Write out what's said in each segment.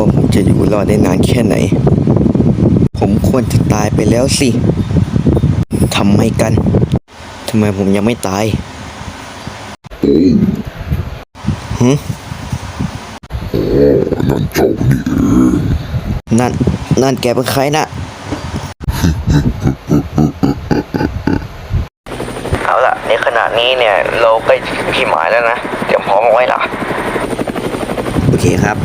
ว่าผมจะอยู่รอดได้นานแค่ไหน ผมควรจะตายไปแล้วสิทำไมกันทำไมผมยังไม่ตายหึนั่นนั่น นั่นแกเป็นใครนะเอาล่ะ ในขณะนี้เนี่ย เราใกล้ที่หมายแล้วนะ เตรียมพร้อมเอาไว้ล่ะ โอเคครับ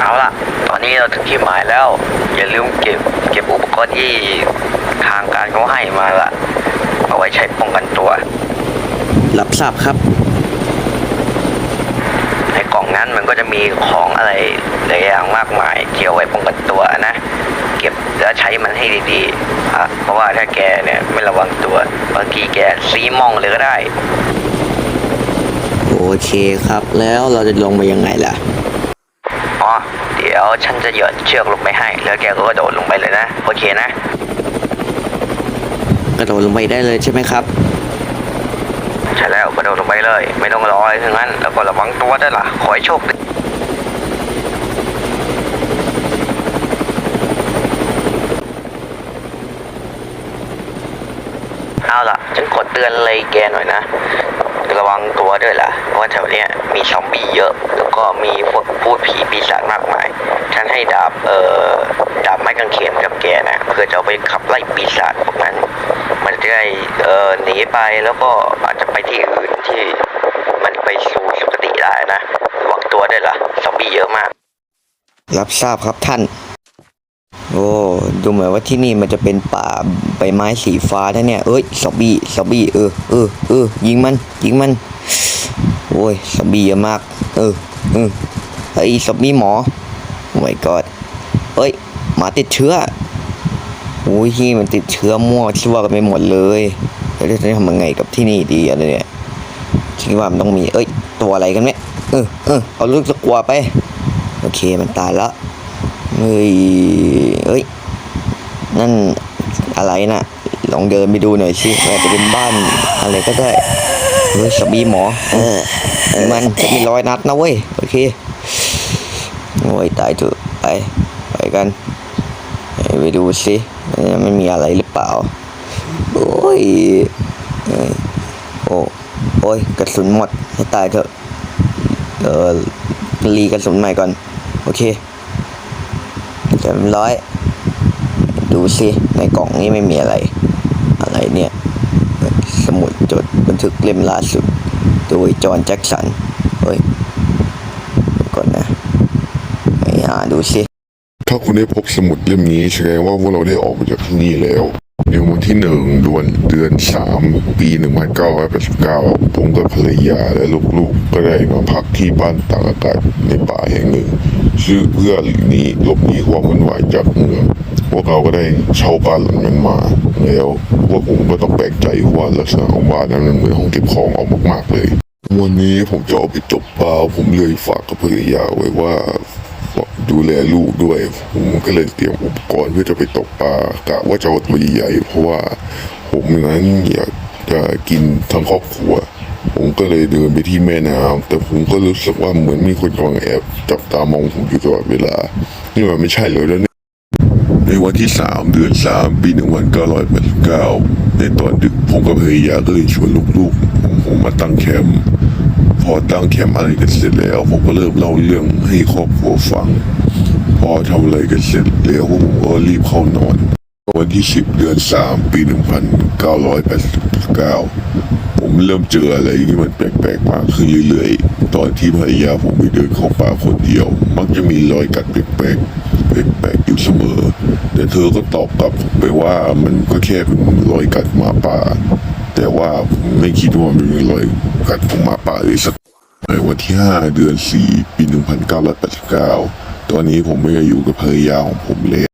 เอาล่ะ ตอนนี้เราถึงที่หมายแล้ว อย่าลืมเก็บเก็บอุปกรณ์ที่ทางการเขาให้มาละเอาไว้ใช้ป้องกันตัว รับทราบครับ ในกล่องนั้นมันก็จะมีของอะไรหลายอย่างมากมาย เกี่ยวไว้ป้องกันตัวนะ เก็บแล้วใช้มันให้ดีๆอะเพราะว่าถ้าแกเนี่ยไม่ระวังตัวบางทีแกซีมองเลยก็ได้ โอเคครับ แล้วเราจะลงไปยังไงล่ะอ๋อเดี๋ยวฉันจะหย่อนเชือกลงไปให้ แล้วแกก็กระโดดลงไปเลยนะ โอเคนะ กระโดดลงไปได้เลยใช่ไหมครับ ใช่แล้วกระโดดลงไปเลย ไม่ต้องรออะไรทั้งนั้น แล้วก็ระวังตัวด้วยล่ะ ขอให้โชคดีเอาล่ะ ฉันกดเตือนเลยแกหน่อยนะ ระวังตัวด้วยล่ะเพราะว่าแถวเนี้ยมีซอมบี้เยอะ แล้วก็มีพวกพูดผีปีศาจมากมาย ฉันให้ดาบเอ่อดาบไม้กางเขนกับแกนะเพื่อจะเอาไปขับไล่ปีศาจพวกนั้น มันจะได้เอ่อหนีไปแล้วก็อาจจะไปที่อื่นที่มันไปสู่สุคติได้นะระวังตัวด้วยล่ะซอมบี้เยอะมาก รับทราบครับท่าน โอ้ดูเหมือนว่าที่นี่มันจะเป็นป่าใบไม้สีฟ้านเนี่ย เอ้ยซอมบี้ซอมบี้เออเออเออยิงมันยิงมันโอ้ยซอมบี้เยอะมาก เออเออไอ้ซอมบี้หมอโอ้ my god เอ้ยหมาติดเชื้อโอ้ยที่มันติดเชื้อมั่วชั่วกันไปหมดเลยแล้วจะทำยังไงกับที่นี่ดีอะไรเนี่ยคิดว่ามันต้องมี เอ้ย ตัวอะไรกันเนี่ยเออเออเอาลูกตะกัวไป โอเคมันตายแล้วเฮ้ย เอ้ย นั่นอะไรน่ะ ลองเดินไปดูหน่อยสิอาจจะเป็นบ้านอะไรก็ได้เฮ้ยสบีหมอ เออ มันจะมีรอยนัดนะเว้ย โอเค โอ้ยตายเถอะไป ไปกัน ไปดูสิเอ้ยมันมีอะไรหรือเปล่าโอ้ยเอ้ย โอ้โอ้ยกระสุนหมดให้ตายเถอะ เออรีกระสุนใหม่ก่อน โอเค ร้อย ดูสิ ในกล่องนี้ไม่มีอะไร อะไรเนี่ย สมุดจดบันทึกเล่มล่าสุด โดยจอห์นแจ็คสัน เฮ้ยก่อนนะไปหาดูสิ ถ้าคุณได้พบสมุดเล่มนี้แสดงว่าพวกเราได้ออกมาจากที่นี่แล้ว ในวันที่หนึ่งเดือนเดือนสามปีหนึ่งพันเก้าร้อยแปดสิบเก้าผมกับภรรยาและลูกๆ ก็ได้มาพักที่บ้านต่างอากาศในป่าแห่งหนึ่งซึ่งเพื่อหลีกหนีหลบหนีความวุ่นวายจากเมืองพวกเราก็ได้เช่าบ้านหลังนั้นมา แล้วพวกผมก็ต้องแปลกใจว่าลักษณะของบ้านนั้นมันเหมือนห้องเก็บของออกมากๆเลย วันนี้ผมจะออกไปตกปลาผมเลยฝากกับภรรยาไว้ว่า ดูแลลูกด้วย ผมก็เลยเตรียมอุปกรณ์เพื่อจะไปตกปลากะว่าจะเอาตัวใหญ่เพราะว่าผมนั้นอยากจะกินทั้งครอบครัว ผมก็เลยเดินไปที่แม่น้ำแต่ผมก็รู้สึกว่าเหมือนมีคนกำลังแอบจับตามองผมอยู่ตลอดเวลา นี่มันไม่ใช่เลยแล้วเนี่ยในวันที่สามเดือนสามปีหนึ่งวันเก้าร้อยแปดสิบเก้าในตอนดึกผมกับภรรยาก็เลยชวนลูกๆผมมาตั้งแคมป์ พอตั้งแคมป์อะไรกันเสร็จแล้วผมก็เริ่มเล่าเรื่องให้ครอบครัวฟัง พอทำอะไรกันเสร็จแล้วผมก็รีบเข้านอน วันที่สิบเดือนสามปีหนึ่งพันเก้าร้อยแปดสิบเก้าผมเริ่มเจออะไรที่มันแปลกๆมากขึ้นเรื่อยๆ ตอนที่ภรรยาผมไปเดินเข้าป่าคนเดียว มักจะมีรอยกัดแปลกๆแปลกๆอยู่เสมอ แต่เธอก็ตอบกลับผมไปว่ามันก็แค่เป็นรอยกัดหมาป่าแต่ว่าผมไม่คิดว่ามันเป็นรอยกัดของหมาป่าเลยสัก ในวันที่ 5 เดือน 4 ปี 1989 ตอนนี้ผมไม่ได้อยู่กับภรรยาของผมแล้ว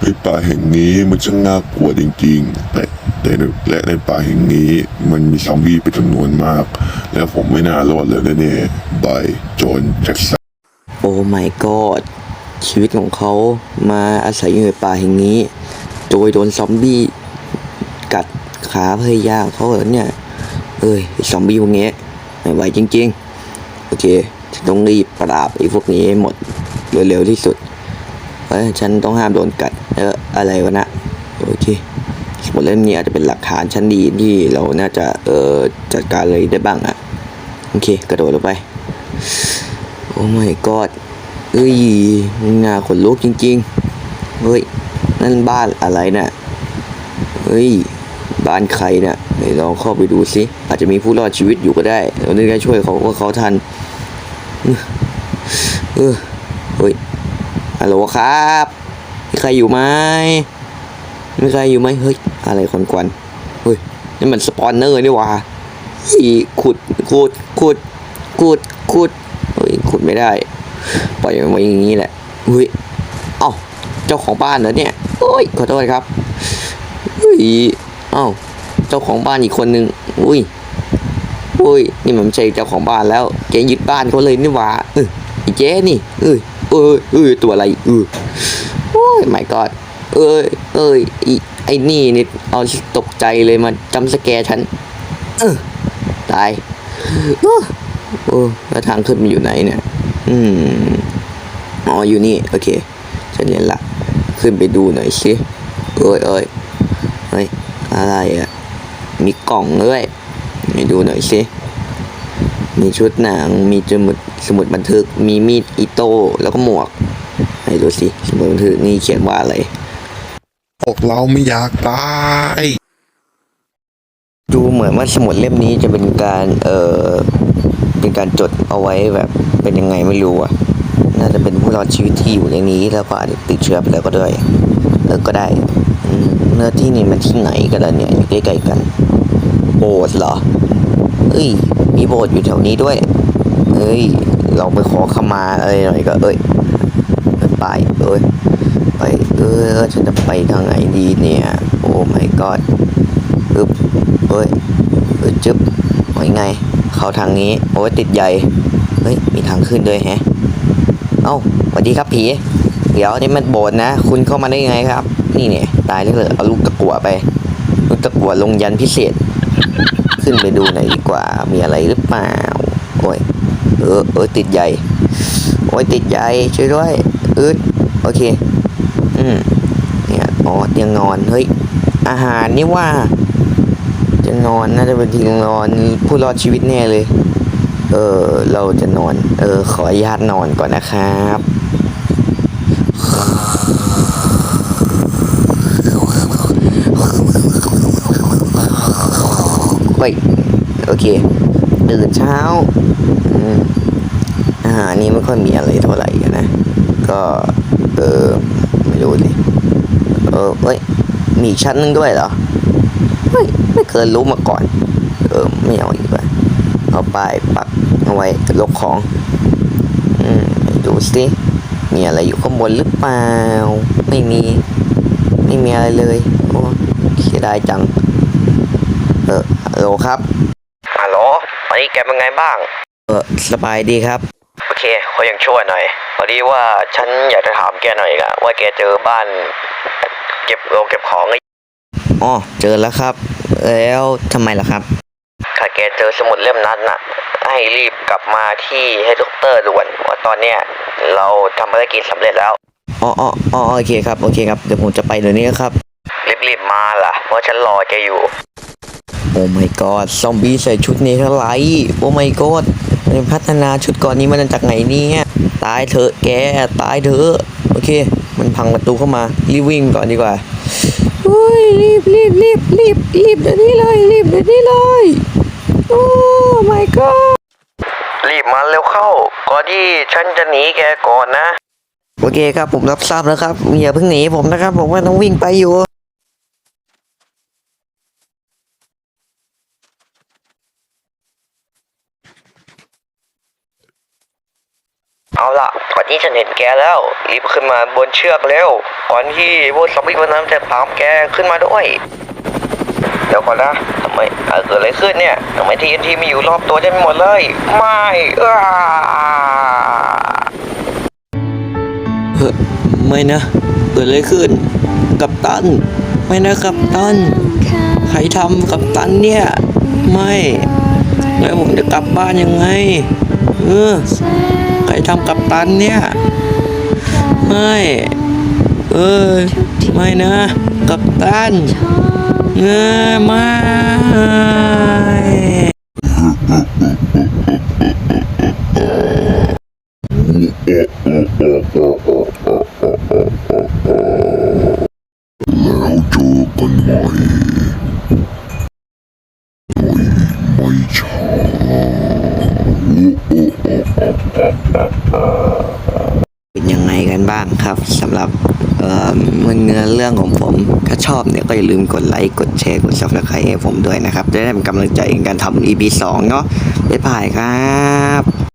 ในป่าแห่งนี้มันช่างน่ากลัวจริงๆ แต่แต่ในและในป่าแห่งนี้มันมีซอมบี้เป็นจำนวนมาก และผมไม่น่ารอดเลยแน่ๆบายจอนแจ็คสันโอ้ my god ชีวิตของเขามาอาศัยอยู่ในป่าแห่งนี้ โดยโดนซอมบี้กัดขาภรรยาเขาเหรอเนี่ย เอ้ยซอมบี้พวกนี้ไม่ไหวจริง ๆ โอเคฉันต้องรีบปราบไอ้พวกนี้ให้หมดเร็วๆที่สุดเอ้ยฉันต้องห้ามโดนกัด เอออะไรวะนะโอเคสมุดเล่มนี้อาจจะเป็นหลักฐานชั้นดีที่เราน่าจะเอ่อจัดการเลยได้บ้างอะโอเค กระโดดลงไป โอ้ my god เอ้ยน่าขนลุกจริงๆเฮ้ยนั่นบ้านอะไรน่ะเฮ้ยบ้านใครน่ะลองเข้าไปดูสิอาจจะมีผู้รอดชีวิตอยู่ก็ได้เราได้ช่วยเขาว่าเขาทัน เออเฮ้ยฮัลโหลครับ มีใครอยู่ไหมมีใครอยู่ไหมเฮ้ย อะไรควันควันเฮ้ย นี่มันสปอนเนอร์นี่ว่าเฮ้ยขุด ขุด ขุด ขุด ขุด เฮ้ย ขุดไม่ได้ ปล่อยมันไว้อย่างนี้แหละ เฮ้ย เอ้า เจ้าของบ้านเหรอเนี่ยโอ้ย ขอโทษครับ เฮ้ย เอ้า เจ้าของบ้านอีกคนนึง อุ้ย อุ้ยนี่มันไม่ใช่เจ้าของบ้านแล้วแกยึดบ้านเขาเลยนี่หว่าเออไอ้เจ๊นี่เอ้ยเอ้ยเอ้ยตัวอะไรเออโอ้ย my god เอ้ยเอ้ยไอ้ไอ้นี่นี่เอาตกใจเลยมาจำสแกฉันเออตายโอ้แล้วทางขึ้นมันอยู่ไหนเนี่ยอืมอ๋ออยู่นี่โอเคฉันเรียนละขึ้นไปดูหน่อยสิเอ้ยเอ้ยเฮ้ยอะไรอะมีกล่องด้วย ไปดูหน่อยสิมีชุดหนัง มีสมุดสมุดบันทึก มีมีดอิโต้แล้วก็หมวกให้ดูสิสมุดบันทึกนี่เขียนว่าอะไรพวกเราไม่อยากตายดูเหมือนว่าสมุดเล่มนี้จะเป็นการเอ่อเป็นการจดเอาไว้แบบเป็นยังไงไม่รู้อะน่าจะเป็นผู้รอดชีวิตที่อยู่ในนี้แล้วก็อาจจะติดเชื้อไปแล้วก็ได้เออก็ได้อืมเนื้อที่นี่มันที่ไหนกันล่ะเนี่ยอยู่ใกล้ๆกันโบสถ์เหรอเอ้ ย มีโบสถ์อยู่แถวนี้ด้วย เอ้ย เราไปขอขมาอะไรหน่อยก็ เอ้ยไปเอ้ยไปเออฉันจะไปทางไหนดีเนี่ย โอ้ my god อึบเอ้ยเอ้ยจึ๊บโอ้ยไง เข้าทางนี้ โอ้ยติดใหญ่ เฮ้ย มีทางขึ้นด้วยแฮะ เอ้าสวัสดีครับผี เดี๋ยวนี่มันโบสถ์นะ คุณเข้ามาได้ยังไงครับ นี่เนี่ย ตายแล้วเลยเอาลูกตะกั่วไป ลูกตะกั่วลงยันพิเศษ ขึ้นไปดูหน่อยดีกว่า มีอะไรหรือเปล่า โอ้ย เออเออติดใหญ่ โอ้ยติดใหญ่ช่วยด้วยอึดโอเค อืมเนี่ยอ๋อเตียงนอน เฮ้ย อาหารนี่ว่า จะนอนน่าจะเป็นที่นอนผู้รอดชีวิตแน่เลย เออ เราจะนอน เออ ขออนุญาตนอนก่อนนะครับ้ยโอเคตื่นเช้าอืมอาหารนี้ไม่ค่อยมีอะไรเท่าไหร่นะ ก็เออไม่รู้ดิเออเฮ้ยมีชั้นหนึงด้วยเหรอเฮ้ยไม่เคยรู้มาก่อน เออไม่เอาอีกว่าเอาป้ายปักเอาไว้ลกของ อืมดูสิมีอะไรอยู่ข้างบนหรือเปล่า ไม่มี ไม่มีอะไรเลย โอ้เสียดายจัง เออ ฮัลโหลครับ ฮัลโหลวันนี้แกเป็นไงบ้าง เออสบายดีครับ โอเคขอยังช่วยหน่อยพอดีว่าฉันอยากจะถามแกหน่อยอะว่าแกเจอบ้าน เก็บโรงเก็บของไงอ๋อ เจอแล้วครับ แล้วทำไมล่ะครับถ้าแกเจอสมุดเล่มนั้นน่ะ ให้รีบกลับมาที่เฮลิคอปเตอร์ด่วนว่าตอนเนี้ยเราทำภารกิจสำเร็จแล้ว อ๋ออ๋ออ๋อโอเคครับ โอเคครับ เดี๋ยวผมจะไปเดี๋ยวนี้ครับ รีบๆมาล่ะ เพราะฉันรอแกอยู่ โอ้ my god ซอมบี้ใส่ชุดนี้เท่าไหร่โอ้ my god มันพัฒนาชุดก่อนนี้มันจากไหนเนี่ยตายเถอะแกตายเถอะโอเค มันพังประตูเข้ามารีบวิ่งก่อนดีกว่าโอ้ยรีบรีบรีบรีบรีบเดี๋ยวนี้เลยรีบเดี๋ยวนี้เลยโอ้ my god รีบมาเร็วเข้า ก่อนที่ฉันจะหนีแกก่อนนะ โอเคครับผมรับทราบแล้วครับอย่าเพิ่งหนีผมนะครับ ผมว่าต้องวิ่งไปอยู่ เอาล่ะก่อนที่ฉันเห็นแกแล้ว รีบขึ้นมาบนเชือกเร็ว ก่อนที่พวกซอมบี้พวกนั้นจะตามแกขึ้นมาด้วย เดี๋ยวก่อนนะทำไมเอ่อเกิดอะไรขึ้นเนี่ยทำไมทีนทีมีอยู่รอบตัวเต็มไปหมดเลย ไม่อ้าเฮ้ยไม่นะ เกิดอะไรขึ้น กับตัน ไม่นะกับตัน ใครทำกับตันเนี่ย ไม่ แล้วผมจะกลับบ้านยังไง เออ ใครทำกับตันเนี่ย ไม่ เออ ไม่นะ กับตันเงอไม่ อบเนี่ยก็อย่าลืมกดไลค์กดแชร์กดซับสไครต์ให้ผมด้วยนะครับจะได้เป็นกำลังใจในการทำ EP 2 เนาะบ๊ายบายครับ